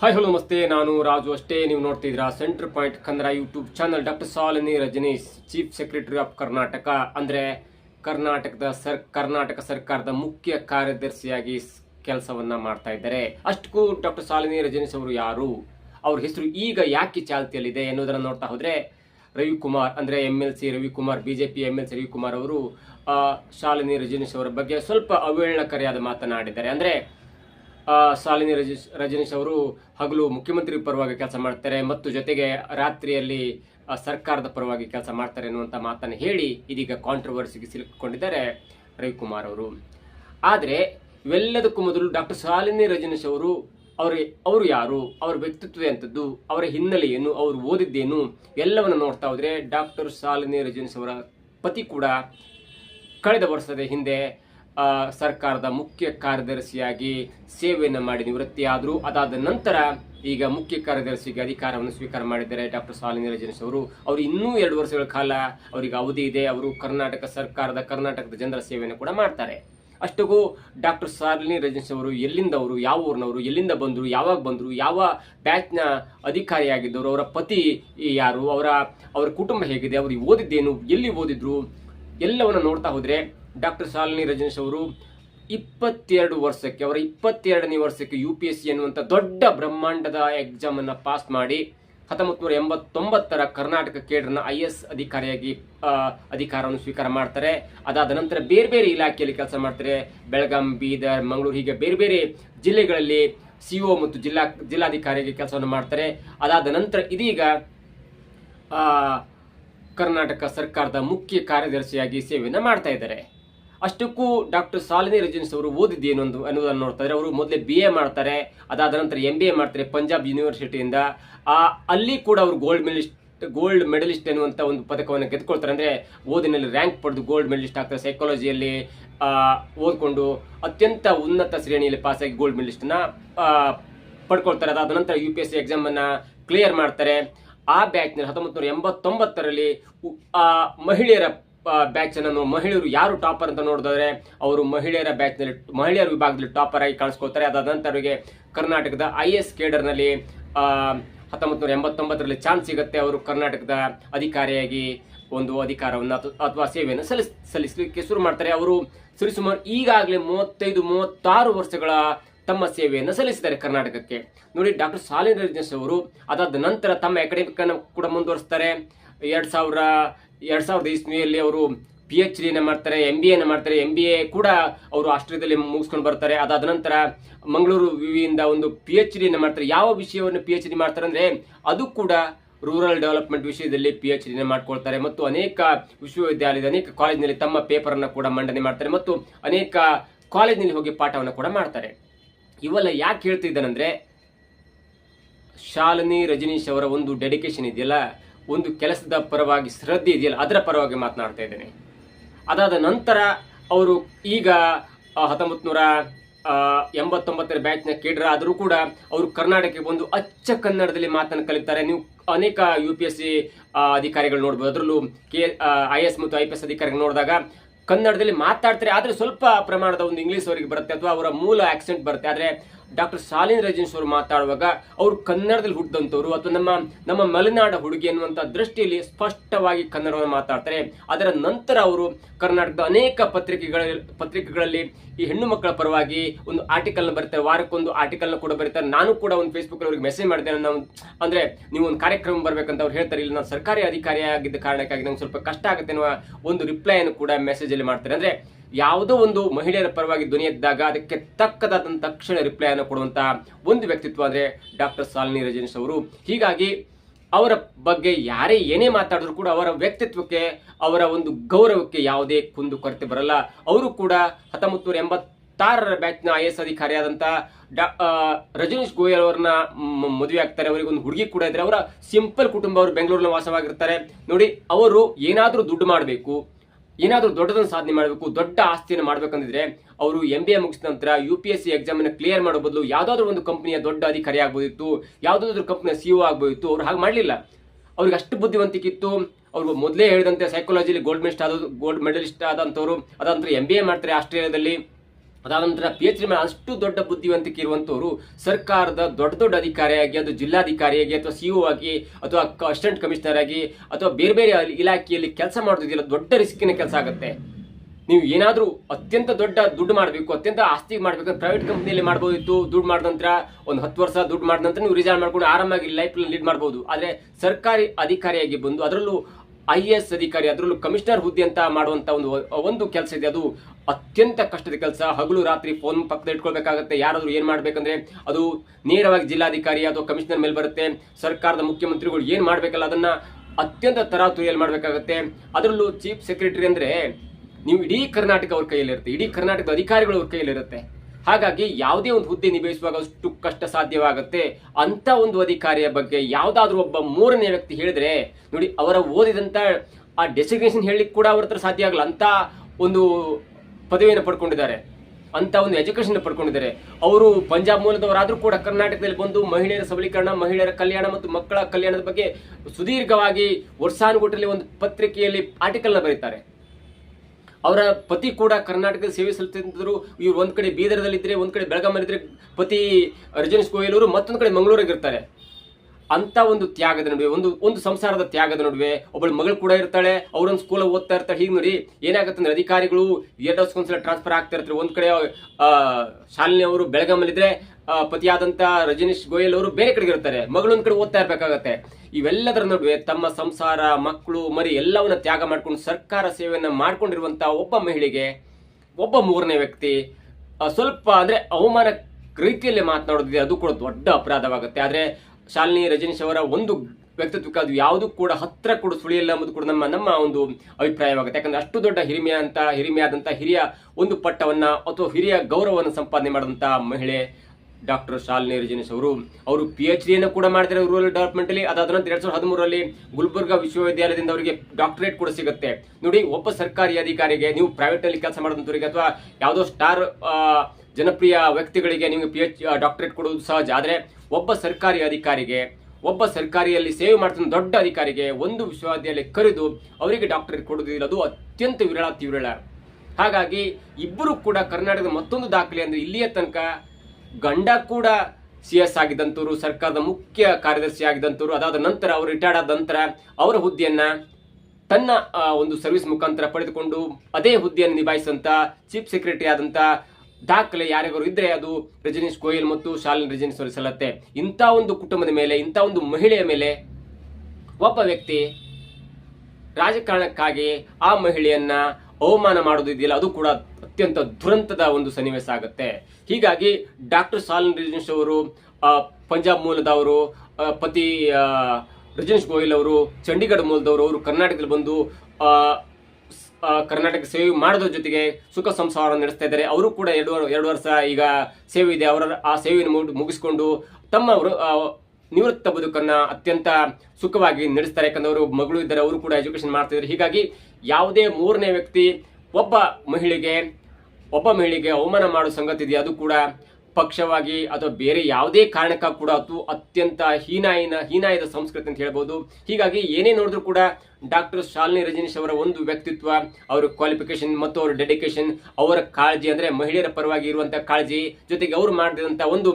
Hi hello ನಮಸ್ತೆ. ನಾನು ರಾಜು ಅಷ್ಟೇ. ನೀವು ನೋಡ್ತಿದ್ದೀರಾ center point Kannada YouTube channel doctor Shalini Rajneesh chief secretary of Karnataka ಅಂದ್ರೆ ಕರ್ನಾಟಕದ ಸರ್, ಕರ್ನಾಟಕ ಸರ್ಕಾರದ ಮುಖ್ಯ ಕಾರ್ಯದರ್ಶಿಯಾಗಿ ಕೆಲಸವನ್ನ ಮಾಡ್ತಾ ಇದ್ದಾರೆ. ಅಷ್ಟಕ್ಕೂ ಡಾಕ್ಟರ್ ಸಾಲಿನಿ ರಜನೀಶ್ ಅವರು ಯಾರು? ಅವ್ರ ಹೆಸರು ಈಗ ಯಾಕೆ ಚಾಲ್ತಿಯಲ್ಲಿದೆ ಎನ್ನುವುದನ್ನು ನೋಡ್ತಾ ಹೋದರೆ, ರವಿಕುಮಾರ್, ಅಂದ್ರೆ M L C Ravikumar BJP M L C Ravikumar ಅವರು ಶಾಲಿನಿ ರಜನೀಶ್ ಅವರ ಬಗ್ಗೆ ಸ್ವಲ್ಪ ಅವಹೇಳನಕಾರಿಯಾದ ಮಾತನಾಡಿದ್ದಾರೆ. ಅಂದ್ರೆ ಶಾಲಿನಿ ರಜನೀಶ್ ಅವರು ಹಗಲು ಮುಖ್ಯಮಂತ್ರಿ ಪರವಾಗಿ ಕೆಲಸ ಮಾಡ್ತಾರೆ ಮತ್ತು ಜೊತೆಗೆ ರಾತ್ರಿಯಲ್ಲಿ ಸರ್ಕಾರದ ಪರವಾಗಿ ಕೆಲಸ ಮಾಡ್ತಾರೆ ಅನ್ನುವಂಥ ಮಾತನ್ನು ಹೇಳಿ ಇದೀಗ ಕಾಂಟ್ರವರ್ಸಿಗೆ ಸಿಲುಕಿಕೊಂಡಿದ್ದಾರೆ ರವಿಕುಮಾರ್ ಅವರು. ಆದರೆ ಇವೆಲ್ಲದಕ್ಕೂ ಮೊದಲು ಡಾಕ್ಟರ್ ಶಾಲಿನಿ ರಜನೀಶ್ ಅವರು, ಅವರ, ಅವರು ಯಾರು, ಅವರ ವ್ಯಕ್ತಿತ್ವ ಎಂಥದ್ದು, ಅವರ ಹಿನ್ನೆಲೆ ಏನು ಅವರು ಓದಿದ್ದೇನು, ಎಲ್ಲವನ್ನು ನೋಡ್ತಾ ಹೋದರೆ ಡಾಕ್ಟರ್ ಶಾಲಿನಿ ರಜನೀಶ್ ಅವರ ಪತಿ ಕೂಡ ಕಳೆದ ವರ್ಷದ ಹಿಂದೆ ಸರ್ಕಾರದ ಮುಖ್ಯ ಕಾರ್ಯದರ್ಶಿಯಾಗಿ ಸೇವೆಯನ್ನು ಮಾಡಿ ನಿವೃತ್ತಿಯಾದರು. ಅದಾದ ನಂತರ ಈಗ ಮುಖ್ಯ ಕಾರ್ಯದರ್ಶಿಗೆ ಅಧಿಕಾರವನ್ನು ಸ್ವೀಕಾರ ಮಾಡಿದ್ದಾರೆ ಡಾಕ್ಟರ್ ಸಾಲಿನಿ ರಜನೀಶ್ ಅವರು. ಅವರು ಇನ್ನೂ ಎರಡು ವರ್ಷಗಳ ಕಾಲ ಅವರಿಗೆ ಅವಧಿ ಇದೆ. ಅವರು ಕರ್ನಾಟಕ ಸರ್ಕಾರದ ಕರ್ನಾಟಕದ ಜನರ ಸೇವೆಯನ್ನು ಕೂಡ ಮಾಡ್ತಾರೆ. ಅಷ್ಟಕ್ಕೂ ಡಾಕ್ಟರ್ ಸಾಲಿನಿ ರಜನೀಶ್ ಅವರು ಎಲ್ಲಿಂದವರು ಯಾವ ಊರಿನವರು, ಎಲ್ಲಿಂದ ಬಂದರು, ಯಾವಾಗ ಬಂದರು, ಯಾವ ಬ್ಯಾಚ್ನ ಅಧಿಕಾರಿಯಾಗಿದ್ದವರು, ಅವರ ಪತಿ ಯಾರು, ಅವರ ಅವರ ಕುಟುಂಬ ಹೇಗಿದೆ, ಅವರು ಓದಿದ್ದೇನು, ಎಲ್ಲಿ ಓದಿದ್ರು, ಎಲ್ಲವನ್ನು ನೋಡ್ತಾ ಹೋದ್ರೆ ಡಾಕ್ಟರ್ ಶಾಲಿನಿ ರಜನೀಶ್ ಅವರು ಇಪ್ಪತ್ತೆರಡು ವರ್ಷಕ್ಕೆ, ಅವರ ಇಪ್ಪತ್ತೆರಡನೇ ವರ್ಷಕ್ಕೆ ಯು ಪಿ ಎಸ್ ಸಿ ಎನ್ನುವಂಥ ದೊಡ್ಡ ಬ್ರಹ್ಮಾಂಡದ ಎಕ್ಸಾಮ್ ಅನ್ನ ಪಾಸ್ ಮಾಡಿ ಹತ್ತೊಂಬತ್ತು ನೂರ ಎಂಬತ್ತೊಂಬತ್ತರ ಕರ್ನಾಟಕ ಕೇಡರ್ನ ಐ ಎಸ್ ಅಧಿಕಾರಿಯಾಗಿ ಅಧಿಕಾರವನ್ನು ಸ್ವೀಕಾರ ಮಾಡ್ತಾರೆ. ಅದಾದ ನಂತರ ಬೇರೆ ಬೇರೆ ಇಲಾಖೆಯಲ್ಲಿ ಕೆಲಸ ಮಾಡ್ತಾರೆ. ಬೆಳಗಾಂ, ಬೀದರ್, ಮಂಗಳೂರು ಹೀಗೆ ಬೇರೆ ಬೇರೆ ಜಿಲ್ಲೆಗಳಲ್ಲಿ ಸಿಒ ಮತ್ತು ಜಿಲ್ಲಾ ಜಿಲ್ಲಾಧಿಕಾರಿಯಾಗಿ ಕೆಲಸವನ್ನು ಮಾಡ್ತಾರೆ. ಅದಾದ ನಂತರ ಇದೀಗ ಕರ್ನಾಟಕ ಸರ್ಕಾರದ ಮುಖ್ಯ ಕಾರ್ಯದರ್ಶಿಯಾಗಿ ಸೇವೆಯನ್ನು ಮಾಡ್ತಾ ಇದ್ದಾರೆ. ಅಷ್ಟಕ್ಕೂ ಡಾಕ್ಟರ್ ಸಾಲಿನಿ ರಜನೀಶ್ ಅವರು ಓದಿದ್ದೇನು ಒಂದು ಅನ್ನೋದನ್ನು ನೋಡ್ತಾ ಇದ್ದಾರೆ ಅವರು ಮೊದಲೇ ಬಿ ಎ ಮಾಡ್ತಾರೆ, ಅದಾದ ನಂತರ ಎಂ ಬಿ ಎ ಮಾಡ್ತಾರೆ ಪಂಜಾಬ್ ಯೂನಿವರ್ಸಿಟಿಯಿಂದ. ಆ, ಅಲ್ಲಿ ಕೂಡ ಅವರು ಗೋಲ್ಡ್ ಮೆಡಲಿಸ್ಟ್ ಗೋಲ್ಡ್ ಮೆಡಲಿಸ್ಟ್ ಎನ್ನುವಂಥ ಒಂದು ಪದಕವನ್ನು ಗೆದ್ಕೊಳ್ತಾರೆ ಅಂದರೆ ಓದಿನಲ್ಲಿ ರ್ಯಾಂಕ್ ಪಡೆದು ಗೋಲ್ಡ್ ಮೆಡಲಿಸ್ಟ್ ಆಗ್ತಾರೆ. ಸೈಕಾಲಜಿಯಲ್ಲಿ ಓದ್ಕೊಂಡು ಅತ್ಯಂತ ಉನ್ನತ ಶ್ರೇಣಿಯಲ್ಲಿ ಪಾಸಾಗಿ ಗೋಲ್ಡ್ ಮೆಡಲಿಸ್ಟನ್ನು ಪಡ್ಕೊಳ್ತಾರೆ. ಅದಾದ ನಂತರ ಯು ಪಿ ಎಸ್ ಸಿ ಎಕ್ಸಾಮನ್ನು ಕ್ಲಿಯರ್ ಮಾಡ್ತಾರೆ. ಆ ಬ್ಯಾಚ್ನಲ್ಲಿ ಹತ್ತೊಂಬತ್ತು ನೂರ ಎಂಬತ್ತೊಂಬತ್ತರಲ್ಲಿ ಮಹಿಳೆಯರ ಬ್ಯಾಚ್ ಅನ್ನು ಮಹಿಳೆಯರು ಯಾರು ಟಾಪರ್ ಅಂತ ನೋಡಿದ್ರೆ ಅವರು ಮಹಿಳೆಯರ ಬ್ಯಾಚ್ನಲ್ಲಿ ಮಹಿಳೆಯರ ವಿಭಾಗದಲ್ಲಿ ಟಾಪರ್ ಆಗಿ ಕಾಣಿಸ್ಕೊಳ್ತಾರೆ. ಅದಾದ ನಂತರ ಅವರಿಗೆ ಕರ್ನಾಟಕದ ಐ ಎಸ್ ಕೇಡರ್ನಲ್ಲಿ ಹತ್ತೊಂಬತ್ತು ನೂರ ಎಂಬತ್ತೊಂಬತ್ತರಲ್ಲಿ ಚಾನ್ಸ್ ಸಿಗುತ್ತೆ. ಅವರು ಕರ್ನಾಟಕದ ಅಧಿಕಾರಿಯಾಗಿ ಒಂದು ಅಧಿಕಾರವನ್ನು ಅಥ್- ಅಥವಾ ಸೇವೆಯನ್ನು ಸಲ್ಲಿಸ್, ಸಲ್ಲಿಸಲಿಕ್ಕೆ ಶುರು ಮಾಡ್ತಾರೆ. ಅವರು ಸರಿಸುಮಾರು ಈಗಾಗಲೇ ಮೂವತ್ತೈದು, ಮೂವತ್ತಾರು ವರ್ಷಗಳ ತಮ್ಮ ಸೇವೆಯನ್ನು ಸಲ್ಲಿಸಿದ್ದಾರೆ ಕರ್ನಾಟಕಕ್ಕೆ. ನೋಡಿ ಡಾಕ್ಟರ್ ಸಾಲಿನ್ ರಜನೀಶ್ ಅವರು ಅದಾದ ನಂತರ ತಮ್ಮ ಅಕಾಡೆಮಿಕ್ ಅನ್ನು ಕೂಡ ಮುಂದುವರಿಸ್ತಾರೆ. ಎರಡು ಸಾವಿರ ಎರಡ್ ಸಾವಿರದ ಇಸ್ವಿಯಲ್ಲಿ ಅವರು ಪಿ ಎಚ್ ಡಿನ ಮಾಡ್ತಾರೆ ಎಂ ಬಿ ಎನ ಮಾಡ್ತಾರೆ. ಎಂ ಬಿ ಎ ಕೂಡ ಅವರು ಆಸ್ಟ್ರೇಲಿಯಾದಲ್ಲಿ ಮುಗಿಸ್ಕೊಂಡು ಬರ್ತಾರೆ. ಅದಾದ ನಂತರ ಮಂಗಳೂರು ವಿವಿಯಿಂದ ಒಂದು ಪಿ ಎಚ್ ಡಿನ ಮಾಡ್ತಾರೆ. ಯಾವ ವಿಷಯವನ್ನು ಪಿ ಎಚ್ ಡಿ ಮಾಡ್ತಾರೆ ಅಂದ್ರೆ ಅದು ಕೂಡ ರೂರಲ್ ಡೆವಲಪ್ಮೆಂಟ್ ವಿಷಯದಲ್ಲಿ ಪಿ ಎಚ್ ಡಿನ ಮಾಡ್ಕೊಳ್ತಾರೆ. ಮತ್ತು ಅನೇಕ ವಿಶ್ವವಿದ್ಯಾಲಯದ, ಅನೇಕ ಕಾಲೇಜಿನಲ್ಲಿ ತಮ್ಮ ಪೇಪರ್ ಅನ್ನು ಕೂಡ ಮಂಡನೆ ಮಾಡ್ತಾರೆ ಮತ್ತು ಅನೇಕ ಕಾಲೇಜಿನಲ್ಲಿ ಹೋಗಿ ಪಾಠವನ್ನು ಕೂಡ ಮಾಡ್ತಾರೆ. ಇವೆಲ್ಲ ಯಾಕೆ ಹೇಳ್ತಿದ್ದಾನಂದ್ರೆ, ಶಾಲಿನಿ ರಜನೀಶ್ ಅವರ ಒಂದು ಡೆಡಿಕೇಶನ್ ಇದೆಯಲ್ಲ ಒಂದು ಕೆಲಸದ ಪರವಾಗಿ ಶ್ರದ್ಧೆ ಇದೆಯಲ್ಲ, ಅದರ ಪರವಾಗಿ ಮಾತನಾಡ್ತಾ ಇದ್ದೇನೆ. ಅದಾದ ನಂತರ ಅವರು ಈಗ ಹತ್ತೊಂಬತ್ತು ನೂರ ಎಂಬತ್ತೊಂಬತ್ತರ ಬ್ಯಾಚ್ನ ಕೇಡರ್ ಆದರೂ ಕೂಡ ಅವರು ಕರ್ನಾಟಕಕ್ಕೆ ಬಂದು ಅಚ್ಚ ಕನ್ನಡದಲ್ಲಿ ಮಾತನ್ನು ಕಲಿತಾರೆ. ನೀವು ಅನೇಕ ಯು ಪಿ ಎಸ್ ಸಿ ಅಧಿಕಾರಿಗಳು ನೋಡ್ಬೋದು. ಅದರಲ್ಲೂ ಕೆ ಐ ಎಸ್ ಮತ್ತು ಐ ಪಿ ಎಸ್ ಅಧಿಕಾರಿಗಳು ನೋಡಿದಾಗ ಕನ್ನಡದಲ್ಲಿ ಮಾತಾಡ್ತಾರೆ, ಆದರೆ ಸ್ವಲ್ಪ ಪ್ರಮಾಣದ ಒಂದು ಇಂಗ್ಲೀಷ್ ಅವರಿಗೆ ಬರುತ್ತೆ ಅಥವಾ ಅವರ ಮೂಲ ಆಕ್ಸೆಂಟ್ ಬರುತ್ತೆ. ಆದರೆ ಡಾಕ್ಟರ್ ಶಾಲಿನ್ ರಜನೀಶ್ ಅವರು ಮಾತಾಡುವಾಗ ಅವರು ಕನ್ನಡದಲ್ಲಿ ಹುಟ್ಟಿದಂಥವ್ರು ಅಥವಾ ನಮ್ಮ ನಮ್ಮ ಮಲೆನಾಡ ಹುಡುಗಿ ಅನ್ನುವಂಥ ದೃಷ್ಟಿಯಲ್ಲಿ ಸ್ಪಷ್ಟವಾಗಿ ಕನ್ನಡವನ್ನು ಮಾತಾಡ್ತಾರೆ. ಅದರ ನಂತರ ಅವರು ಕರ್ನಾಟಕದ ಅನೇಕ ಪತ್ರಿಕೆಗಳ, ಪತ್ರಿಕೆಗಳಲ್ಲಿ ಈ ಹೆಣ್ಣು ಮಕ್ಕಳ ಪರವಾಗಿ ಒಂದು ಆರ್ಟಿಕಲ್ನ ಬರೀತಾರೆ, ವಾರಕ್ಕೊಂದು ಆರ್ಟಿಕಲ್ನ ಕೂಡ ಬರೀತಾರೆ. ನಾನು ಕೂಡ ಒಂದು ಫೇಸ್ಬುಕ್ ಅವ್ರಿಗೆ ಮೆಸೇಜ್ ಮಾಡಿದ್ದೇನೆ ನಾವು ಅಂದ್ರೆ ನೀವು ಒಂದು ಕಾರ್ಯಕ್ರಮ ಬರಬೇಕಂತ ಅವ್ರು ಹೇಳ್ತಾರೆ. ಇಲ್ಲಿ, ನಾನು ಸರ್ಕಾರಿ ಅಧಿಕಾರಿಯಾಗಿದ್ದ ಕಾರಣಕ್ಕಾಗಿ ನಂಗೆ ಸ್ವಲ್ಪ ಕಷ್ಟ ಆಗುತ್ತೆ ಅನ್ನುವ ಒಂದು ರಿಪ್ಲೈಯನ್ನು ಕೂಡ ಮೆಸೇಜ್ ಅಲ್ಲಿ ಮಾಡ್ತಾರೆ. ಅಂದ್ರೆ ಯಾವುದೋ ಒಂದು ಮಹಿಳೆಯರ ಪರವಾಗಿ ಧ್ವನಿ ಎದ್ದಾಗ ಅದಕ್ಕೆ ತಕ್ಕದಾದಂತ ತಕ್ಷಣ ರಿಪ್ಲೈ ಅನ್ನು ಕೊಡುವಂತ ಒಂದು ವ್ಯಕ್ತಿತ್ವ ಅಂದ್ರೆ ಡಾಕ್ಟರ್ ಸಾಲಿನಿ ರಜನೀಶ್ ಅವರು. ಹೀಗಾಗಿ ಅವರ ಬಗ್ಗೆ ಯಾರೇ ಏನೇ ಮಾತಾಡಿದ್ರು ಕೂಡ ಅವರ ವ್ಯಕ್ತಿತ್ವಕ್ಕೆ, ಅವರ ಒಂದು ಗೌರವಕ್ಕೆ ಯಾವುದೇ ಕುಂದು ಕೊರತೆ ಬರಲ್ಲ. ಅವರು ಕೂಡ ಹತ್ತೊಂಬತ್ತು ನೂರ ಎಂಬತ್ತಾರರ ಬ್ಯಾಚ್ನ ಐ ಎಸ್ ಅಧಿಕಾರಿಯಾದಂಥ ಡಾ ರಜನೀಶ್ ಗೋಯಲ್ ಅವರನ್ನ ಮದುವೆ ಆಗ್ತಾರೆ. ಅವರಿಗೆ ಒಂದು ಹುಡುಗಿ ಕೂಡ ಇದ್ರೆ ಅವರ ಸಿಂಪಲ್ ಕುಟುಂಬ ಅವರು ಬೆಂಗಳೂರಿನ ವಾಸವಾಗಿರ್ತಾರೆ. ನೋಡಿ, ಅವರು ಏನಾದರೂ ದುಡ್ಡು ಮಾಡಬೇಕು ಏನಾದರೂ ದೊಡ್ಡದನ್ನು ಸಾಧನೆ ಮಾಡಬೇಕು, ದೊಡ್ಡ ಆಸ್ತಿಯನ್ನು ಮಾಡಬೇಕಂದ್ರೆ ಅವರು ಎಂ ಬಿ ಎ ಮುಗಿಸಿದ ನಂತರ U P S C exam ಅನ್ನು ಕ್ಲಿಯರ್ ಮಾಡೋ ಬದಲು ಯಾವುದಾದ್ರೂ ಒಂದು ಕಂಪನಿಯ ದೊಡ್ಡ ಅಧಿಕಾರಿ ಆಗ್ಬೋದಿತ್ತು, ಯಾವುದಾದ್ರೂ ಕಂಪನಿಯ ಸಿಇಒ ಆಗ್ಬೋದಿತ್ತು, ಅವ್ರು ಹಾಗೆ ಮಾಡಲಿಲ್ಲ. ಅವ್ರಿಗೆ ಅಷ್ಟು ಬುದ್ಧಿವಂತಿಕಿತ್ತು ಅವರು ಮೊದಲೇ ಹೇಳಿದಂತೆ ಸೈಕಾಲಜಿಲಿ ಗೋಲ್ಡ್ ಮೆಸ್ಟ್ ಆದ ಗೋಲ್ಡ್ ಮೆಡಲಿಸ್ಟ್ ಆದಂಥವ್ರು, ಅದಂತರ ಎಂ ಬಿ ಎ ಮಾಡ್ತಾರೆ ಆಸ್ಟ್ರೇಲಿಯಾದಲ್ಲಿ. ಅದಾದ ನಂತರ ಪಿ ಎಚ್ ಡಿ ಮೇಲೆ ಅಷ್ಟು ದೊಡ್ಡ ಬುದ್ಧಿವಂತಿಕೆ ಇರುವಂತವರು ಸರ್ಕಾರದ ದೊಡ್ಡ ದೊಡ್ಡ ಅಧಿಕಾರಿಯಾಗಿ ಅದು ಜಿಲ್ಲಾಧಿಕಾರಿಯಾಗಿ ಅಥವಾ ಸಿಇಒ ಆಗಿ ಅಥವಾ ಅಸಿಸ್ಟೆಂಟ್ ಕಮಿಷನರ್ ಆಗಿ ಅಥವಾ ಬೇರೆ ಬೇರೆ ಇಲಾಖೆಯಲ್ಲಿ ಕೆಲಸ ಮಾಡೋದಿಲ್ಲ, ದೊಡ್ಡ ರಿಸ್ಕಿನ ಕೆಲಸ ಆಗುತ್ತೆ. ನೀವು ಏನಾದರೂ ಅತ್ಯಂತ ದೊಡ್ಡ ದುಡ್ಡು ಮಾಡಬೇಕು, ಅತ್ಯಂತ ಆಸ್ತಿ ಮಾಡಬೇಕು ಪ್ರೈವೇಟ್ ಕಂಪ್ನಿಯಲ್ಲಿ ಮಾಡ್ಬೋದಿತ್ತು, ದುಡ್ಡು ಮಾಡಿದ ನಂತರ ಒಂದು ಹತ್ತು ವರ್ಷ ದುಡ್ಡು ಮಾಡಿದ ನಂತರ ನೀವು ರಿಸೈನ್ ಮಾಡ್ಕೊಂಡು ಆರಾಮಾಗಿ ಲೈಫ್ ಲೀಡ್ ಮಾಡ್ಬೋದು. ಆದರೆ ಸರ್ಕಾರಿ ಅಧಿಕಾರಿಯಾಗಿ ಬಂದು ಅದರಲ್ಲೂ ಐ ಎ ಎಸ್ ಅಧಿಕಾರಿ, ಅದರಲ್ಲೂ ಕಮಿಷನರ್ ಹುದ್ದೆ ಅಂತ ಮಾಡುವಂತ ಒಂದು ಒಂದು ಕೆಲಸ ಇದೆ. ಅದು ಅತ್ಯಂತ ಕಷ್ಟದ ಕೆಲಸ. ಹಗಲು ರಾತ್ರಿ ಫೋನ್ ಪಕ್ಕದಲ್ಲಿ ಇಟ್ಕೊಳ್ಬೇಕಾಗತ್ತೆ. ಯಾರಾದ್ರೂ ಏನ್ ಮಾಡ್ಬೇಕಂದ್ರೆ ಅದು ನೇರವಾಗಿ ಜಿಲ್ಲಾಧಿಕಾರಿ ಅಥವಾ ಕಮಿಷನರ್ ಮೇಲೆ ಬರುತ್ತೆ. ಸರ್ಕಾರದ ಮುಖ್ಯಮಂತ್ರಿಗಳು ಏನ್ ಮಾಡ್ಬೇಕಲ್ಲ, ಅದನ್ನ ಅತ್ಯಂತ ತರಾತುರಿಯಲ್ಲಿ ಮಾಡ್ಬೇಕಾಗತ್ತೆ. ಅದರಲ್ಲೂ ಚೀಫ್ ಸೆಕ್ರೆಟರಿ ಅಂದ್ರೆ ನೀವು ಇಡೀ ಕರ್ನಾಟಕ ಅವ್ರ ಕೈಯಲ್ಲಿರುತ್ತೆ. ಇಡೀ ಕರ್ನಾಟಕದ ಅಧಿಕಾರಿಗಳು ಅವ್ರ ಕೈಯಲ್ಲಿರುತ್ತೆ. ಹಾಗಾಗಿ ಯಾವುದೇ ಒಂದು ಹುದ್ದೆ ನಿಭಾಯಿಸುವಾಗ ಅಷ್ಟು ಕಷ್ಟ ಸಾಧ್ಯವಾಗುತ್ತೆ. ಅಂತ ಒಂದು ಅಧಿಕಾರಿಯ ಬಗ್ಗೆ ಯಾವುದಾದ್ರೂ ಒಬ್ಬ ಮೂರನೇ ವ್ಯಕ್ತಿ ಹೇಳಿದ್ರೆ, ನೋಡಿ, ಅವರ ಓದಿದಂತ ಆ ಡೆಸಿಗ್ನೇಷನ್ ಹೇಳಲಿಕ್ಕೆ ಕೂಡ ಅವ್ರ ಹತ್ರ ಸಾಧ್ಯ ಆಗಲ್ಲ. ಅಂತ ಒಂದು ಪದವಿಯನ್ನು ಪಡ್ಕೊಂಡಿದ್ದಾರೆ. ಅಂತ ಒಂದು ಎಜುಕೇಶನ್ ಪಡ್ಕೊಂಡಿದ್ದಾರೆ. ಅವರು ಪಂಜಾಬ್ ಮೂಲದವರಾದರೂ ಕೂಡ ಕರ್ನಾಟಕದಲ್ಲಿ ಬಂದು ಮಹಿಳೆಯರ ಸಬಲೀಕರಣ, ಮಹಿಳೆಯರ ಕಲ್ಯಾಣ ಮತ್ತು ಮಕ್ಕಳ ಕಲ್ಯಾಣದ ಬಗ್ಗೆ ಸುದೀರ್ಘವಾಗಿ ವರ್ಷಾನುಗಟ್ಟಲೆ ಒಂದು ಪತ್ರಿಕೆಯಲ್ಲಿ ಆರ್ಟಿಕಲ್ನ ಬರೀತಾರೆ. ಅವರ ಪತಿ ಕೂಡ ಕರ್ನಾಟಕದ ಸೇವೆ ಸಲ್ಲಿಸುತ್ತಿದ್ದರು ಇವ್ರು ಒಂದ್ ಕಡೆ ಬೀದರದಲ್ಲಿದ್ರೆ, ಒಂದ್ ಕಡೆ ಬೆಳಗಾಮಲ್ಲಿದ್ರೆ ಪತಿ ರಜನೀಶ್ ಗೋಯಲ್ ಅವರು ಮತ್ತೊಂದು ಕಡೆ ಮಂಗಳೂರಿಗೆ ಇರ್ತಾರೆ. ಅಂತ ಒಂದು ತ್ಯಾಗದ ನಡುವೆ, ಒಂದು ಒಂದು ಸಂಸಾರದ ತ್ಯಾಗದ ನಡುವೆ ಒಬ್ಬಳು ಮಗಳು ಕೂಡ ಇರ್ತಾಳೆ. ಅವ್ರೊಂದು ಸ್ಕೂಲ್ ಓದ್ತಾ ಇರ್ತಾಳೆ. ಹೀಗೆ ನೋಡಿ ಏನಾಗುತ್ತೆ ಅಂದ್ರೆ ಅಧಿಕಾರಿಗಳು ಎರಡು ವರ್ಷಕ್ಕೊಂದ್ಸಲ ಟ್ರಾನ್ಸ್ಫರ್ ಆಗ್ತಾ ಇರ್ತಾರೆ. ಒಂದ್ ಕಡೆ ಶಾಲಿನಿ ಅವರು ಬೆಳಗಾಮಲ್ಲಿದ್ರೆ ಆ, ಪತಿಯಾದಂತ ರಜನೀಶ್ ಗೋಯಲ್ ಅವರು ಬೇರೆ ಕಡೆಗೆ ಇರ್ತಾರೆ ಮಗಳೊಂದ್ ಕಡೆ ಓದ್ತಾ ಇರ್ಬೇಕಾಗತ್ತೆ. ಇವೆಲ್ಲದರ ನಡುವೆ ತಮ್ಮ ಸಂಸಾರ ಮಕ್ಕಳು ಮರಿ ಎಲ್ಲವನ್ನ ತ್ಯಾಗ ಮಾಡ್ಕೊಂಡು ಸರ್ಕಾರ ಸೇವೆಯನ್ನ ಮಾಡ್ಕೊಂಡಿರುವಂತಹ ಒಬ್ಬ ಮಹಿಳೆಗೆ ಒಬ್ಬ ಮೂರನೇ ವ್ಯಕ್ತಿ ಸ್ವಲ್ಪ ಅಂದ್ರೆ ಅವಮಾನ ರೀತಿಯಲ್ಲಿ ಮಾತನಾಡೋದಿದೆ ಅದು ಕೂಡ ದೊಡ್ಡ ಅಪರಾಧವಾಗುತ್ತೆ. ಆದ್ರೆ ಶಾಲಿನಿ ರಜನೀಶ್ ಅವರ ಒಂದು ವ್ಯಕ್ತಿತ್ವಕ್ಕೆ ಅದು ಯಾವುದು ಕೂಡ ಹತ್ರ ಕೂಡ ಸುಳಿಯಲ್ಲ ಎಂಬುದು ಕೂಡ ನಮ್ಮ ನಮ್ಮ ಒಂದು ಅಭಿಪ್ರಾಯವಾಗುತ್ತೆ. ಯಾಕಂದ್ರೆ ಅಷ್ಟು ದೊಡ್ಡ ಹಿರಿಮೆ ಅಂತ ಹಿರಿಮೆಯಾದಂತ ಹಿರಿಯ ಒಂದು ಪಟ್ಟವನ್ನ ಅಥವಾ ಹಿರಿಯ ಗೌರವವನ್ನು ಸಂಪಾದನೆ ಮಾಡಿದಂತ ಮಹಿಳೆ ಡಾಕ್ಟರ್ ಶಾಲಿನಿ ರಜನೀಶ್ ಅವರು. ಅವರು ಪಿ ಎಚ್ ಡಿಯನ್ನು ಕೂಡ ಮಾಡ್ತಾರೆ ರೂರಲ್ ಡೆವಲಪ್ಮೆಂಟ್ ಅಲ್ಲಿ. ಅದಾದ ನಂತರ ಎರಡ್ ಸಾವಿರದ ಹದಿಮೂರರಲ್ಲಿ ಗುಲ್ಬರ್ಗಾ ವಿಶ್ವವಿದ್ಯಾಲಯದಿಂದ ಅವರಿಗೆ ಡಾಕ್ಟರೇಟ್ ಕೂಡ ಸಿಗುತ್ತೆ. ನೋಡಿ, ಒಬ್ಬ ಸರ್ಕಾರಿ ಅಧಿಕಾರಿಗೆ ನೀವು ಪ್ರೈವೇಟ್ ಅಲ್ಲಿ ಕೆಲಸ ಮಾಡಿದಂತವರಿಗೆ ಅಥವಾ ಯಾವುದೋ ಸ್ಟಾರ್ ಜನಪ್ರಿಯ ವ್ಯಕ್ತಿಗಳಿಗೆ ನಿಮಗೆ ಪಿ ಎಚ್ ಡಾಕ್ಟರೇಟ್ ಕೊಡುವುದು ಸಹಜ. ಆದರೆ ಒಬ್ಬ ಸರ್ಕಾರಿ ಅಧಿಕಾರಿಗೆ, ಒಬ್ಬ ಸರ್ಕಾರಿಯಲ್ಲಿ ಸೇವೆ ಮಾಡ್ತಿದ್ದ ದೊಡ್ಡ ಅಧಿಕಾರಿಗೆ ಒಂದು ವಿಶ್ವವಿದ್ಯಾಲಯ ಕರೆದು ಅವರಿಗೆ ಡಾಕ್ಟರೇಟ್ ಕೊಡೋದಿಲ್ಲ ಅದು ಅತ್ಯಂತ ವಿರಳ ವಿರಳ ಹಾಗಾಗಿ ಇಬ್ಬರು ಕೂಡ ಕರ್ನಾಟಕದ ಮತ್ತೊಂದು ದಾಖಲೆ ಅಂದರೆ ಇಲ್ಲಿಯ ತನಕ ಗಂಡ ಕೂಡ ಸಿ ಎಸ್ ಆಗಿದ್ದಂಥವ್ರು ಸರ್ಕಾರದ ಮುಖ್ಯ ಕಾರ್ಯದರ್ಶಿ ಆಗಿದ್ದಂಥವ್ರು ಅದಾದ ನಂತರ ಅವರು ರಿಟೈರ್ಡ್ ಆದ ನಂತರ ಅವರ ಹುದ್ದೆಯನ್ನ ತನ್ನ ಒಂದು ಸರ್ವಿಸ್ ಮುಖಾಂತರ ಪಡೆದುಕೊಂಡು ಅದೇ ಹುದ್ದೆಯನ್ನು ನಿಭಾಯಿಸಿದಂತ ಚೀಫ್ ಸೆಕ್ರೆಟರಿ ಆದಂತ ದಾಖಲೆ ಯಾರಿಗಾರು ಇದ್ರೆ ಅದು ರಜನೀಶ್ ಗೋಯಲ್ ಮತ್ತು ಶಾಲಿನಿ ರಜನೀಶ್ ಅವರು ಸಲ್ಲತ್ತೆ. ಇಂಥ ಒಂದು ಕುಟುಂಬದ ಮೇಲೆ, ಇಂಥ ಒಂದು ಮಹಿಳೆಯ ಮೇಲೆ ಒಬ್ಬ ವ್ಯಕ್ತಿ ರಾಜಕಾರಣಕ್ಕಾಗಿ ಆ ಮಹಿಳೆಯನ್ನ ಅವಮಾನ ಮಾಡೋದು ಇದೆಯಲ್ಲ, ಅದು ಕೂಡ ಅತ್ಯಂತ ದುರಂತದ ಒಂದು ಸನ್ನಿವೇಶ ಆಗುತ್ತೆ. ಹೀಗಾಗಿ ಡಾಕ್ಟರ್ ಸಾಲನ್ ರಜನೀಶ್ ಅವರು ಪಂಜಾಬ್ ಮೂಲದವರು ಪತಿ ರಜನೀಶ್ ಗೋಯಲ್ ಅವರು, ಚಂಡೀಗಢ ಮೂಲದವರು, ಅವರು ಕರ್ನಾಟಕದಲ್ಲಿ ಬಂದು ಕರ್ನಾಟಕ ಸೇವೆ ಮಾಡೋದ್ರ ಜೊತೆಗೆ ಸುಖ ಸಂಸಾರ ನಡೆಸ್ತಾ ಇದ್ದಾರೆ. ಅವರು ಕೂಡ ಎರಡು ಎರಡು ವರ್ಷ ಈಗ ಸೇವೆ ಇದೆ. ಅವರ, ಆ ಸೇವೆಯನ್ನು ಮುಗಿಸ್ಕೊಂಡು ತಮ್ಮ ನಿವೃತ್ತ ಬದುಕನ್ನ ಅತ್ಯಂತ ಸುಖವಾಗಿ ನಡೆಸ್ತಾರೆ. ಯಾಕಂದ್ರೆ ಅವರು ಮಗಳು ಇದ್ದಾರೆ, ಅವರು ಕೂಡ ಎಜುಕೇಶನ್ ಮಾಡ್ತಿದ್ದಾರೆ ಹೀಗಾಗಿ ಯಾವುದೇ ಮೂರನೇ ವ್ಯಕ್ತಿ ಒಬ್ಬ ಮಹಿಳೆಗೆ ಒಬ್ಬ ಮಹಿಳೆಗೆ ಅವಮಾನ ಮಾಡೋ ಸಂಗತಿ ಇದೆ ಅದು ಕೂಡ ಪಕ್ಷವಾಗಿ ಅಥವಾ ಬೇರೆ ಯಾವುದೇ ಕಾರಣಕ್ಕ ಕೂಡ ಅದು ಅತ್ಯಂತ ಹೀನಾಯಿನ, ಹೀನಾಯದ ಸಂಸ್ಕೃತಿ ಅಂತ ಹೇಳ್ಬೋದು. ಹೀಗಾಗಿ ಏನೇ ನೋಡಿದ್ರು ಕೂಡ ಡಾಕ್ಟರ್ ಶಾಲಿನಿ ರಜನೀಶ್ ಅವರ ಒಂದು ವ್ಯಕ್ತಿತ್ವ, ಅವರ ಕ್ವಾಲಿಫಿಕೇಶನ್ ಮತ್ತು ಅವರ ಡೆಡಿಕೇಶನ್ ಅವರ ಕಾಳಜಿ, ಅಂದರೆ ಮಹಿಳೆಯರ ಪರವಾಗಿ ಇರುವಂಥ ಕಾಳಜಿ, ಜೊತೆಗೆ ಅವರು ಮಾಡಿದಂಥ ಒಂದು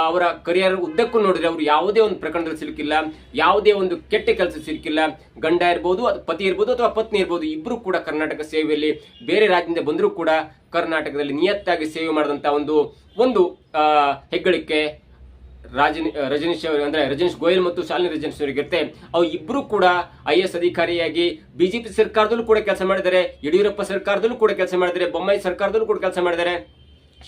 ಅವರ ಕರಿಯರ್ ಉದ್ದಕ್ಕೂ ನೋಡಿದ್ರೆ ಅವರು ಯಾವುದೇ ಒಂದು ಪ್ರಕರಣದಲ್ಲಿ ಸಿಲುಕಿಲ್ಲ, ಯಾವುದೇ ಒಂದು ಕೆಟ್ಟ ಕೆಲಸ ಸಿಲುಕಿಲ್ಲ. ಗಂಡ ಇರ್ಬೋದು ಅಥವಾ ಪತಿ ಇರ್ಬೋದು ಅಥವಾ ಪತ್ನಿ ಇರ್ಬೋದು ಇಬ್ಬರು ಕೂಡ ಕರ್ನಾಟಕ ಸೇವೆಯಲ್ಲಿ, ಬೇರೆ ರಾಜ್ಯದಿಂದ ಬಂದರೂ ಕೂಡ ಕರ್ನಾಟಕದಲ್ಲಿ ನಿಯತ್ತಾಗಿ ಸೇವೆ ಮಾಡಿದಂತ ಒಂದು ಒಂದು ಹೆಗ್ಗಳಿಕೆ ರಾಜನಿ, ರಜನೀಶ್ ಅವರು, ಅಂದರೆ ರಜನೀಶ್ ಗೋಯಲ್ ಮತ್ತು ಶಾಲಿನಿ ರಜನೀಶ್ ಅವರಿಗಿರುತ್ತೆ ಅವು ಇಬ್ಬರೂ ಕೂಡ ಐ ಎಸ್ ಅಧಿಕಾರಿಯಾಗಿ ಬಿಜೆಪಿ ಸರ್ಕಾರದಲ್ಲೂ ಕೂಡ ಕೆಲಸ ಮಾಡಿದ್ದಾರೆ, ಯಡಿಯೂರಪ್ಪ ಸರ್ಕಾರದಲ್ಲೂ ಕೂಡ ಕೆಲಸ ಮಾಡಿದ್ದಾರೆ, ಬೊಮ್ಮಾಯಿ ಸರ್ಕಾರದಲ್ಲೂ ಕೂಡ ಕೆಲಸ ಮಾಡಿದ್ದಾರೆ.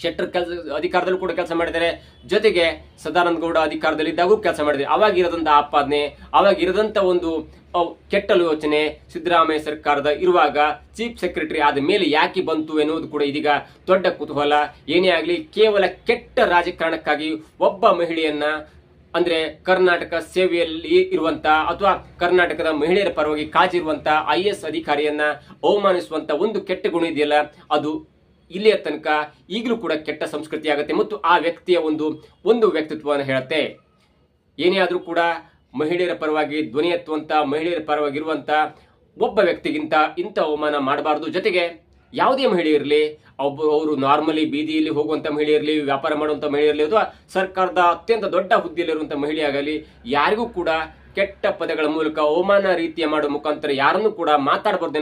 ಶೆಟ್ಟರ್ ಕೆಲಸ, ಅಧಿಕಾರದಲ್ಲೂ ಕೂಡ ಕೆಲಸ ಮಾಡಿದ್ದಾರೆ. ಜೊತೆಗೆ ಸದಾನಂದ ಗೌಡ ಅಧಿಕಾರದಲ್ಲಿ ಇದ್ದಾಗೂ ಕೆಲಸ ಮಾಡಿದ್ದಾರೆ. ಅವಾಗ ಇರದಂತ ಆಪಾದನೆ, ಅವಾಗ ಇರದಂತ ಒಂದು ಕೆಟ್ಟ ಯೋಚನೆ ಸಿದ್ದರಾಮಯ್ಯ ಸರ್ಕಾರದ ಇರುವಾಗ ಚೀಫ್ ಸೆಕ್ರೆಟರಿ ಆದ ಮೇಲೆ ಯಾಕೆ ಬಂತು ಎನ್ನುವುದು ಕೂಡ ಇದೀಗ ದೊಡ್ಡ ಕುತೂಹಲ. ಏನೇ ಆಗಲಿ, ಕೇವಲ ಕೆಟ್ಟ ರಾಜಕಾರಣಕ್ಕಾಗಿ ಒಬ್ಬ ಮಹಿಳೆಯನ್ನ, ಅಂದ್ರೆ ಕರ್ನಾಟಕ ಸೇವೆಯಲ್ಲಿ ಇರುವಂತ ಅಥವಾ ಕರ್ನಾಟಕದ ಮಹಿಳೆಯರ ಪರವಾಗಿ ಕಾಜಿರುವಂತ ಐ ಎಸ್ ಅಧಿಕಾರಿಯನ್ನ ಅವಮಾನಿಸುವಂತ ಒಂದು ಕೆಟ್ಟ ಗುಣ ಇದೆಯಲ್ಲ, ಅದು ಇಲ್ಲಿಯ ತನಕ ಈಗಲೂ ಕೂಡ ಕೆಟ್ಟ ಸಂಸ್ಕೃತಿ ಆಗುತ್ತೆ ಮತ್ತು ಆ ವ್ಯಕ್ತಿಯ ಒಂದು ಒಂದು ವ್ಯಕ್ತಿತ್ವವನ್ನು ಹೇಳುತ್ತೆ. ಏನೇ ಆದರೂ ಕೂಡ ಮಹಿಳೆಯರ ಪರವಾಗಿ ಧ್ವನಿ ಎತ್ತುವಂಥ ಮಹಿಳೆಯರ ಪರವಾಗಿರುವಂಥ ಒಬ್ಬ ವ್ಯಕ್ತಿಗಿಂತ ಇಂಥ ಅವಮಾನ ಮಾಡಬಾರ್ದು. ಜೊತೆಗೆ ಯಾವುದೇ ಮಹಿಳೆ ಇರಲಿ, ಒಬ್ಬ, ಅವರು ನಾರ್ಮಲಿ ಬೀದಿಯಲ್ಲಿ ಹೋಗುವಂಥ ಮಹಿಳೆ ಇರಲಿ, ವ್ಯಾಪಾರ ಮಾಡುವಂಥ ಮಹಿಳೆ ಇರಲಿ, ಅಥವಾ ಸರ್ಕಾರದ ಅತ್ಯಂತ ದೊಡ್ಡ ಹುದ್ದೆಯಲ್ಲಿರುವಂಥ ಮಹಿಳೆ ಆಗಲಿ, ಯಾರಿಗೂ ಕೂಡ ಕೆಟ್ಟ ಪದಗಳ ಮೂಲಕ ಅವಮಾನ ರೀತಿಯ ಮಾಡುವ ಮುಖಾಂತರ ಯಾರನ್ನು ಕೂಡ ಮಾತಾಡಬಾರ್ದು